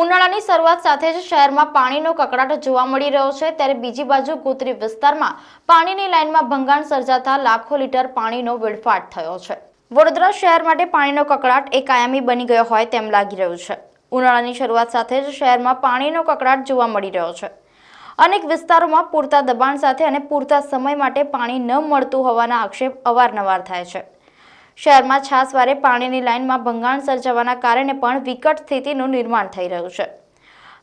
ઉનાળાની શરૂઆત સાથે જ શહેરમાં પાણીનો કકડાટ જોવા મળી રહ્યો છે. ત્યારે બીજી બાજુ ગોત્રી વિસ્તારમાં પાણીની લાઇનમાં ભંગાણ સર્જાતા લાખો લીટર પાણીનો વેડફાટ થયો છે. વડોદરા શહેર માટે પાણીનો કકડાટ એ કાયમી બની ગયો હોય તેમ લાગી રહ્યું છે. ઉનાળાની શરૂઆત સાથે જ શહેરમાં પાણીનો કકડાટ જોવા મળી રહ્યો છે. અનેક વિસ્તારોમાં પૂરતા દબાણ સાથે અને પૂરતા સમય માટે પાણી ન મળતું હોવાના આક્ષેપ અવારનવાર થાય છે. શહેરમાં છાસવારે પાણીની લાઇનમાં ભંગાણ સર્જાવાના કારણે પણ વિકટ સ્થિતિનું નિર્માણ થઈ રહ્યું છે.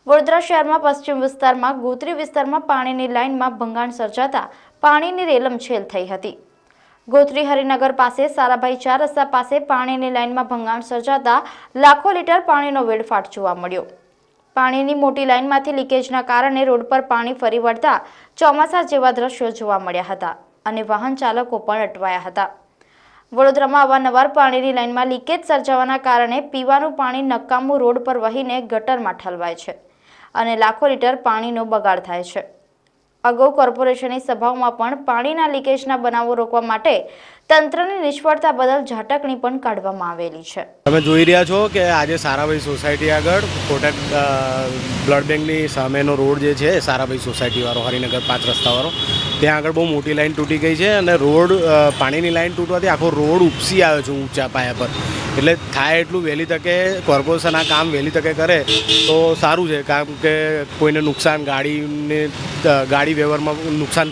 વડોદરા શહેરમાં પશ્ચિમ વિસ્તારમાં, ગોત્રી વિસ્તારમાં પાણીની લાઇનમાં ભંગાણ સર્જાતા પાણીની રેલમછેલ થઈ હતી. ગોત્રી હરિનગર પાસે સારાભાઈ ચાર રસ્તા પાસે પાણીની લાઇનમાં ભંગાણ સર્જાતા લાખો લીટર પાણીનો વેડફાટ જોવા મળ્યો. પાણીની મોટી લાઇનમાંથી લીકેજના કારણે રોડ પર પાણી ફરી વળતા ચોમાસા જેવા દ્રશ્યો જોવા મળ્યા હતા અને વાહન ચાલકો પણ અટવાયા હતા. વડોદરામાં અવારનવાર પાણીની લાઇનમાં લીકેજ સર્જાવાના કારણે પીવાનું પાણી નકામું રોડ પર વહીને ગટરમાં ઠલવાય છે અને લાખો લીટર પાણીનો બગાડ થાય છે. અગાઉ કોર્પોરેશનની સભાઓમાં પણ પાણીના લીકેજના બનાવો રોકવા માટે તંત્રની નિષ્ફળતા બદલ ઝાટકણી પણ કાઢવામાં આવેલી છે. તમે જોઈ રહ્યા છો કે આજે સારાભાઈ સોસાયટી આગળ કોટક બ્લડ બેંકની સામેનો રોડ જે છે સારાભાઈ સોસાયટીવાળો, હરિનગર પાંચ રસ્તાવાળો ત્યાં આગળ બહુ મોટી લાઈન તૂટી ગઈ છે અને રોડ પાણીની લાઈન તૂટવાથી આખો રોડ ઉપસી આવ્યો છે ઊંચા પાયા પર. એટલે થાય એટલું વહેલી તકે કોર્પોરેશન આ કામ વહેલી તકે કરે તો સારું છે. કારણ કે કોઈને નુકસાન, ગાડીને ગાડી વ્યવહારમાં નુકસાન